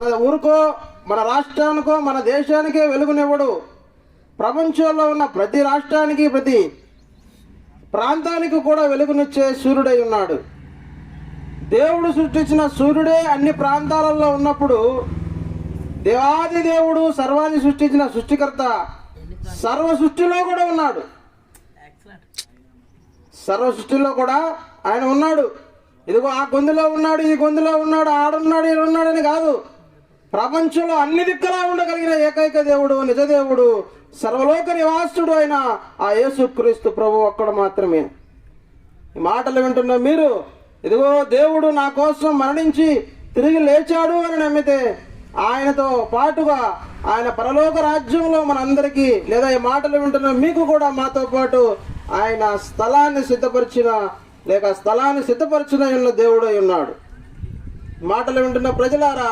మన మన రాష్ట్రానికో మన దేశానికే వెలుగునివ్వడు. ప్రపంచంలో ఉన్న ప్రతి రాష్ట్రానికి ప్రతి ప్రాంతానికి కూడా వెలుగునిచ్చే సూర్యుడై ఉన్నాడు. దేవుడు సృష్టించిన సూర్యుడే అన్ని ప్రాంతాలలో ఉన్నప్పుడు దేవాది దేవుడు సర్వాన్ని సృష్టించిన సృష్టికర్త సర్వ సృష్టిలో కూడా ఉన్నాడు. సర్వ సృష్టిలో కూడా ఆయన ఉన్నాడు. ఇదిగో ఆ గొంతులో ఉన్నాడు ఈ గొంతులో ఉన్నాడు ఆడున్నాడు ఈడున్నాడని కాదు. ప్రపంచంలో అన్ని దిక్కులా ఉండగలిగిన ఏకైక దేవుడు నిజ దేవుడు సర్వలోక నివాసుడు అయిన ఆ యేసుక్రీస్తు ప్రభు ఒక్కడు మాత్రమే. ఈ మాటలు వింటున్న మీరు ఇదిగో దేవుడు నా కోసం మరణించి తిరిగి లేచాడు అని నమ్మితే ఆయనతో పాటుగా ఆయన పరలోక రాజ్యంలో మనందరికీ లేదా ఈ మాటలు వింటున్న మీకు కూడా మాతో పాటు ఆయన స్థలాన్ని సిద్ధపరిచిన లేక స్థలాన్ని సిద్ధపరిచిన ఉన్న దేవుడై ఉన్నాడు. మాటలు వింటున్న ప్రజలారా